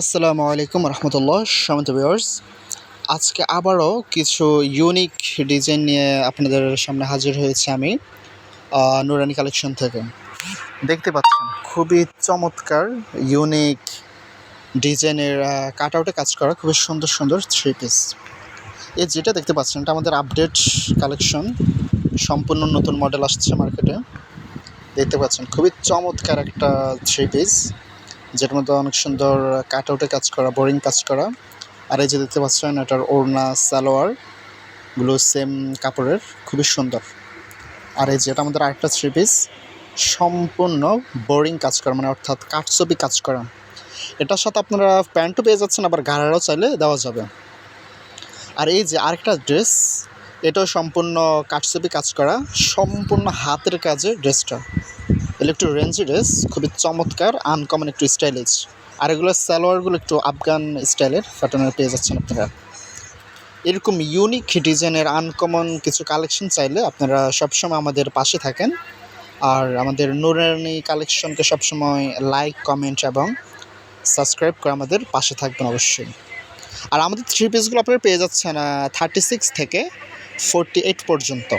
আসসালামু আলাইকুম রহমতুল্লাহ সামন্ত ভিউয়ার্স আজকে আবারও কিছু ইউনিক ডিজাইন নিয়ে আপনাদের সামনে হাজির হয়েছে আমি নুরানি কালেকশন থেকে। দেখতে পাচ্ছেন, খুবই চমৎকার ইউনিক ডিজাইনের কাট আউটে কাজ করা, খুবই সুন্দর সুন্দর থ্রি পিস এই যেটা দেখতে পাচ্ছেন, এটা আমাদের আপডেট কালেকশন সম্পূর্ণ নতুন মডেল আসছে মার্কেটে দেখতে পাচ্ছেন, খুবই চমৎকার একটা থ্রি পিস যেটার মধ্যে অনেক সুন্দর কাট আউটে কাজ করা, বোরিং কাজ করা। আর এই যে দেখতে পাচ্ছেন, এটার ওড়না, সালোয়ার, গুলো সেম কাপড়ের, খুবই সুন্দর। আর এই যে এটা আমাদের আরেকটা থ্রি পিস সম্পূর্ণ বোরিং কাজ করা মানে অর্থাৎ কাঠছবি কাজ করা। এটার সাথে আপনারা প্যান্টও পেয়ে যাচ্ছেন, আবার গাড়ারও চাইলে দেওয়া যাবে। আর এই যে আরেকটা ড্রেস এটাও সম্পূর্ণ কাঠছবি কাজ করা, সম্পূর্ণ হাতের কাজে ড্রেসটা একটু রেঞ্জি ড্রেস খুবই চমৎকার আনকমন একটু স্টাইলিশ আর এগুলো সালোয়ারগুলো একটু আফগান স্টাইলের প্যাটার্নের পেয়ে যাচ্ছেন আপনারা। এরকম ইউনিক ডিজাইনের আনকমন কিছু কালেকশন চাইলে আপনারা সবসময় আমাদের পাশে থাকেন। আর আমাদের নুরানি কালেকশনকে সবসময় লাইক কমেন্ট এবং সাবস্ক্রাইব করে আমাদের পাশে থাকবেন অবশ্যই। আর আমাদের থ্রি পিসগুলো আপনারা পেয়ে যাচ্ছেন থার্টি সিক্স থেকে ফোরটি এইট পর্যন্ত।